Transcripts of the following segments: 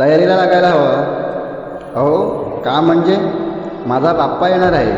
तयारीला लागायला हवं. अहो का म्हणजे? माझा बाप्पा येणार आहे.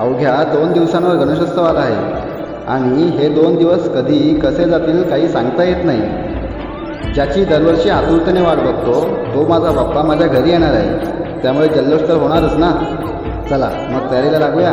अवघ्या दोन दिवसांवर गणेशोत्सव आला आहे. आणि हे दोन दिवस कधी कसे जातील काही सांगता येत नाही. ज्याची दरवर्षी आतुरतेने वाट बघतो तो माझा बाप्पा माझ्या घरी येणार आहे. त्यामुळे जल्लोष तर होणारच ना? चला मग तयारीला लागूया.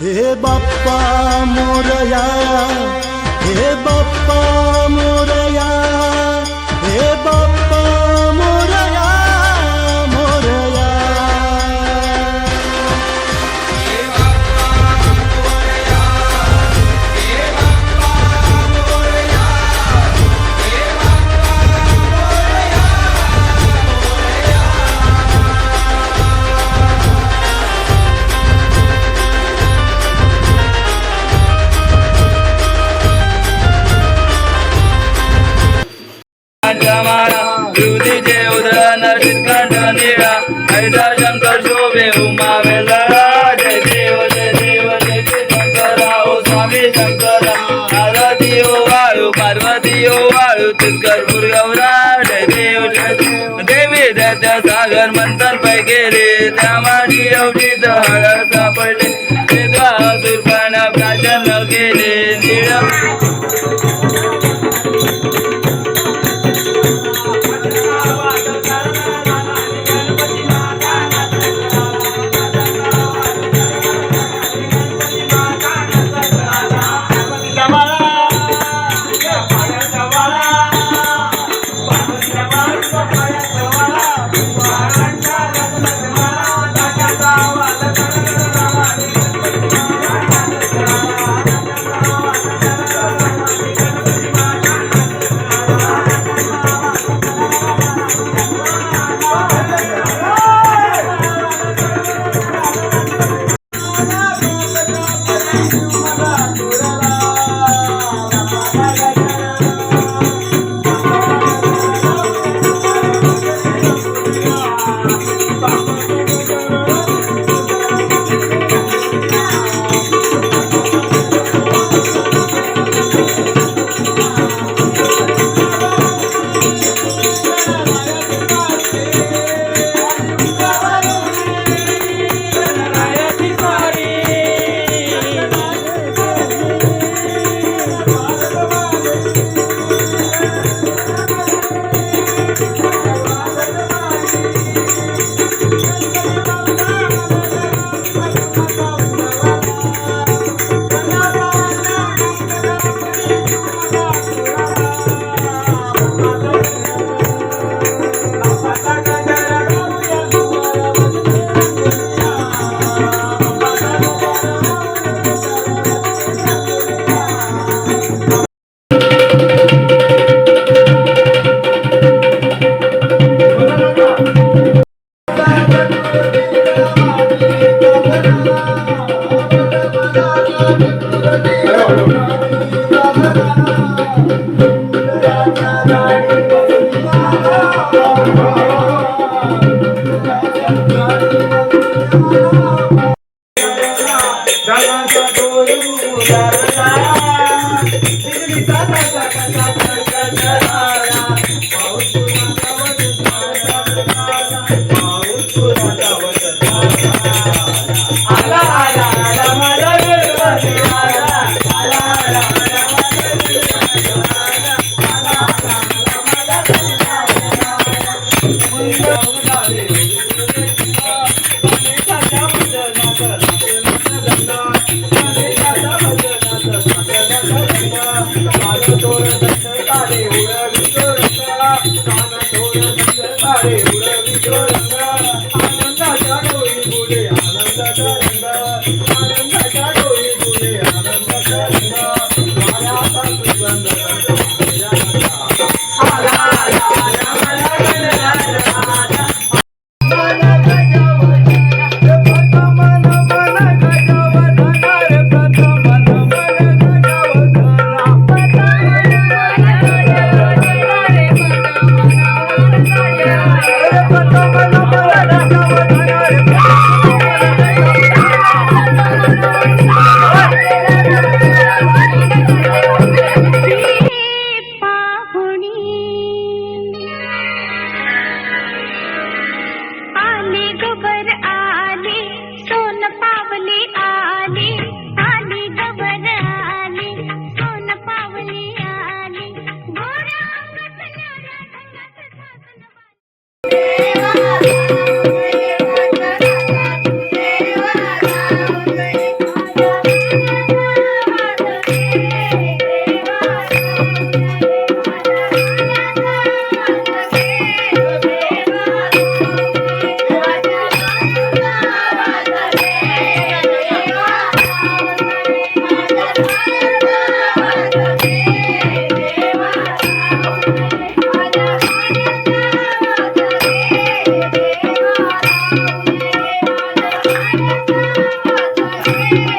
हे बाप्पा मोरया हे बाप्पा मोरया हे बाप्पा ऐदा शंकर शोभे उमा उमावेला जय देव जय देव जय जय शंकरा ओ स्वामी शंकरा पार्वती ओ वाळू पार्वती ओ वाळू तितकर गौरा जय देव जय देव देवी दत्त सागर मंथन पै गेले Thank you. Thank you.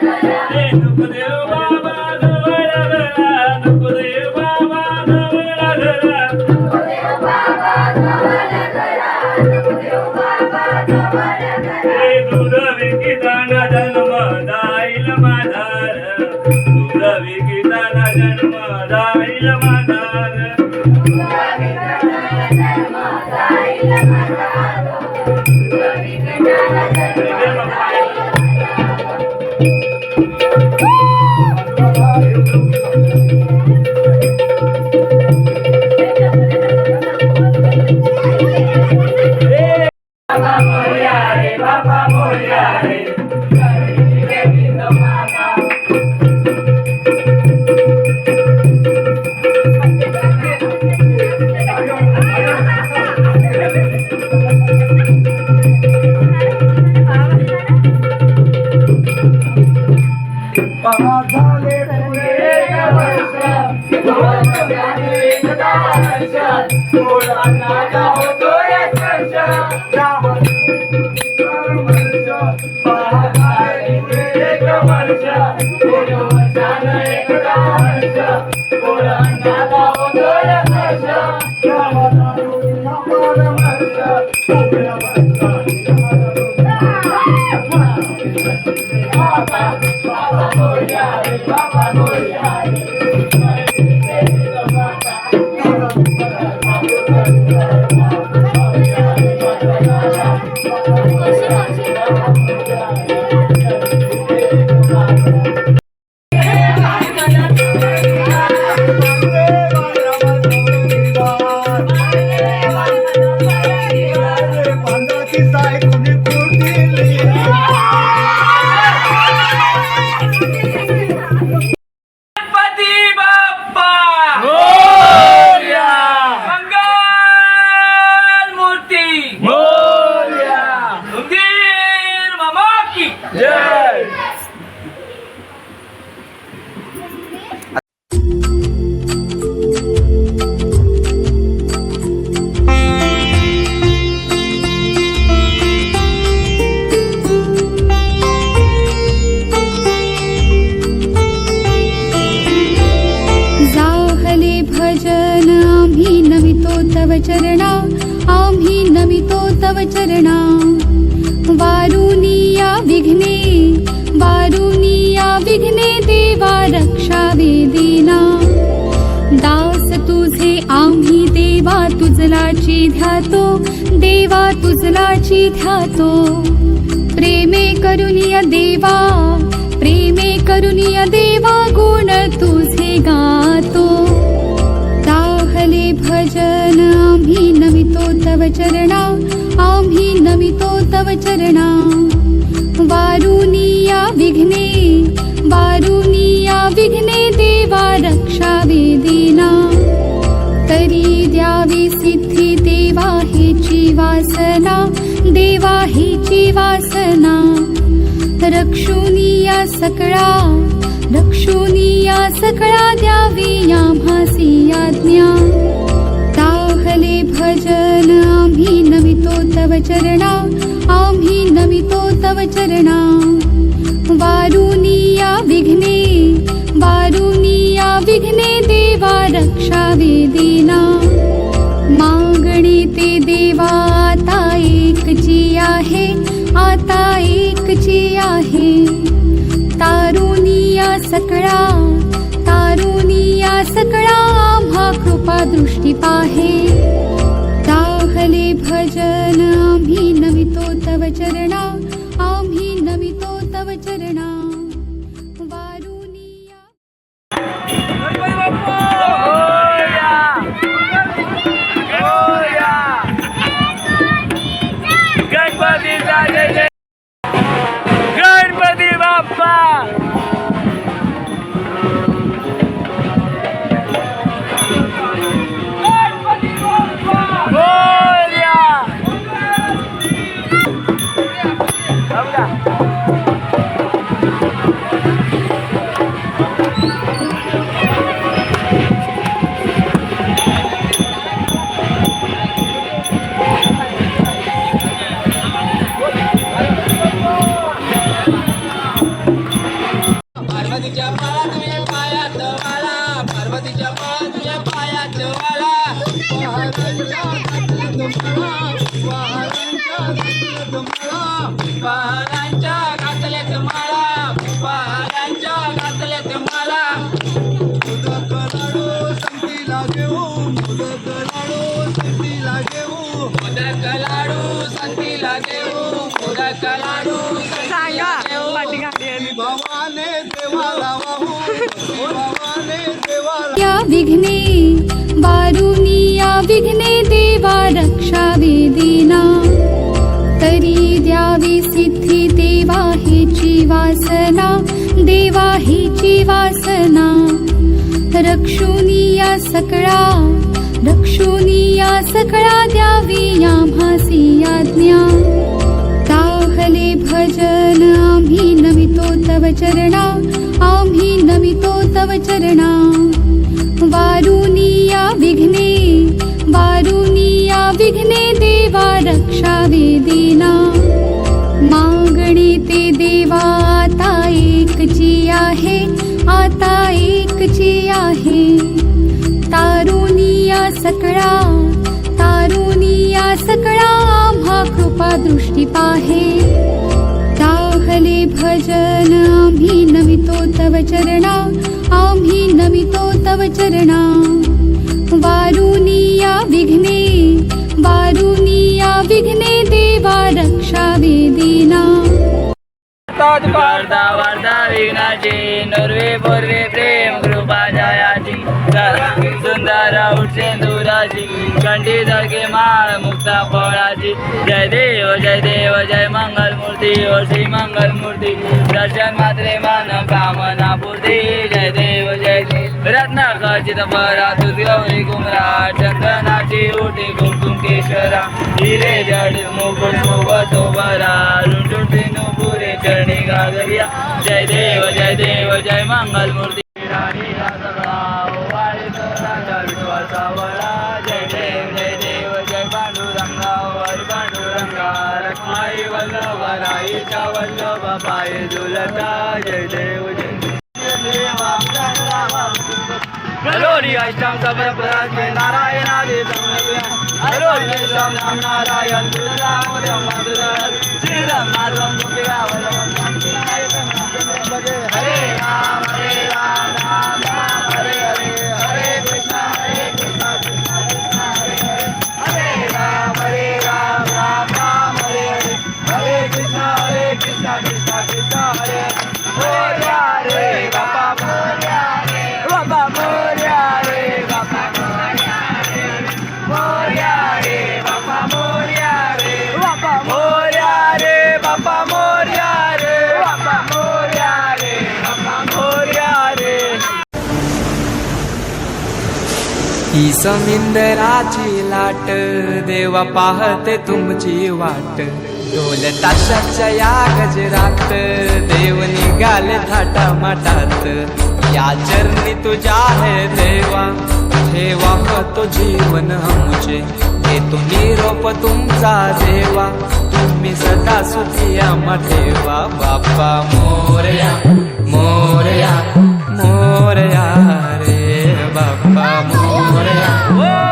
हे नुकदेव मोरिया रे बाबा मोरिया रे गणपती देवा तुझलाची ध्यातो देवा तुझलाची ध्यातो. प्रेमे करुनिय देवा प्रेमे करुनिय देवा गुण तुझे गातो. ताहले भजन आम्ही नमितो तव चरणा आम्ही नमितो तव चरणा. वारुनिया विघ्ने वारुनिया विघ्ने देवा रक्षा वेदिना तरी द्यावी सिद्धी देवा हिची वासना देवा हिची वासना रक्षुनिया सकळा रक्षुनिया सकळा द्यावी आम्हासी आज्ञा. ताहले भजन आम्ही नमितो तव चरणा आम्ही नमितो तव चरणा. वारुनिया विघ्ने वारुनिया विघ्ने देवा रक्षा वेदीना। मागणी ते देवा आता एकची आहे आता एकची आहे तारुनिया सकळा तारुनिया सकळा आम्हा कृपा दृष्टी पाहे। ताहले भजन आम्ही नमितो तव चरणा भावाने देवाला वाहू. देवाला या विघ्ने वारुनिया विघ्ने देवा रक्षा वेदिना. तरी द्यावी सिद्धी देवा हिची वासना देवा हिची वासना. रक्षुनिया सकळा रक्षुनिया सकळा द्यावी या भासी आज्ञा. ताहले भजन आम्ही तव चरणा आम्ही नमितो तव चरणा. वारुनिया विघ्ने वारुनिया विघ्ने देवा रक्षा वेदिना मागणे ते देवा आता एकची आहे आता एकची आहे. तारुनिया सकळा तारुनिया सकळा आम्हा कृपा दृष्टी पाहे. ताहले भजन आम्ही नमितो तव चरणा आम्ही नमितो तव चरणा. वारुनिया विघ्ने वारुनिया विघ्ने देवा रक्षा वेदिना. वार्ता वार्ता विघ्नाची नर्वे बोर्वे प्रेम कृपा जायाची. सुंदर उठे दुराची कंठी दर्गे माळ मुक्ता फळाची. जय देव जय देव जय मंगल मूर्ती ओ श्री मंगल मूर्ती दर्शन मात्रे मन कामना पूर्ती. जय देव जय देव. रत्न खचित परा तुझ गौरी कुमरा चंदनाची उठी कुमकुम केशरा हिरे जड मुकुट सोबत बरा लुंटुटी नुपुरे चरणी गागरिया जय देव जय देव जय मंगल मूर्ती राणी हा सगळा ओवाळी तोरणाचा विश्वासा वळा. जय देव जय देव जय पांडुरंगा वर पांडुरंगा रखमाई वल्लभ राईच्या वल्लभ पाय झुलता जय देव जय अष्टम सबर प्रदान नारायण आदि हरोरी अष्टम नाम नारायण दुर्राम राम मधुर श्री राम नाम गोपिका वल्लभ हरे राम हरे राम राम ही समिंदराची लाट देवा पाहते तुमची वाट. ढोल ताशाच्या या गजरात देव निघाले थाटा माटात या चरणी तुझ्या आहे देवा ठेवा तो जीवन आमचे? तुम्ही रोप तुमचा देवा तुम्ही सदा सुखिया मठेवा ठेवा. बाप्पा मोरया मोरया मोरया रे बाप्पा मोरया.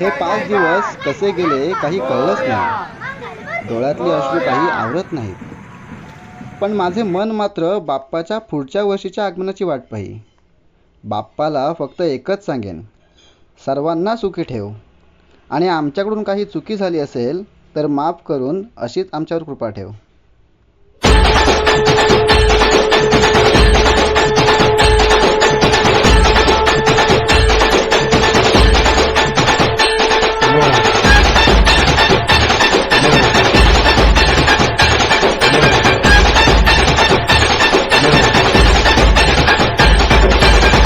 हे पाच दिवस कसे गेले काही कळलंच नाही. डोळ्यातली अश्रू काही आवरत नाहीत. पण माझे मन मात्र बाप्पाच्या पुढच्या वर्षीच्या आगमनाची वाट पाही बाप्पाला फक्त एकच सांगेन सर्वांना सुखी ठेव. आणि आमच्याकडून काही चुकी झाली असेल तर माफ करून अशीच आमच्यावर कृपा ठेव.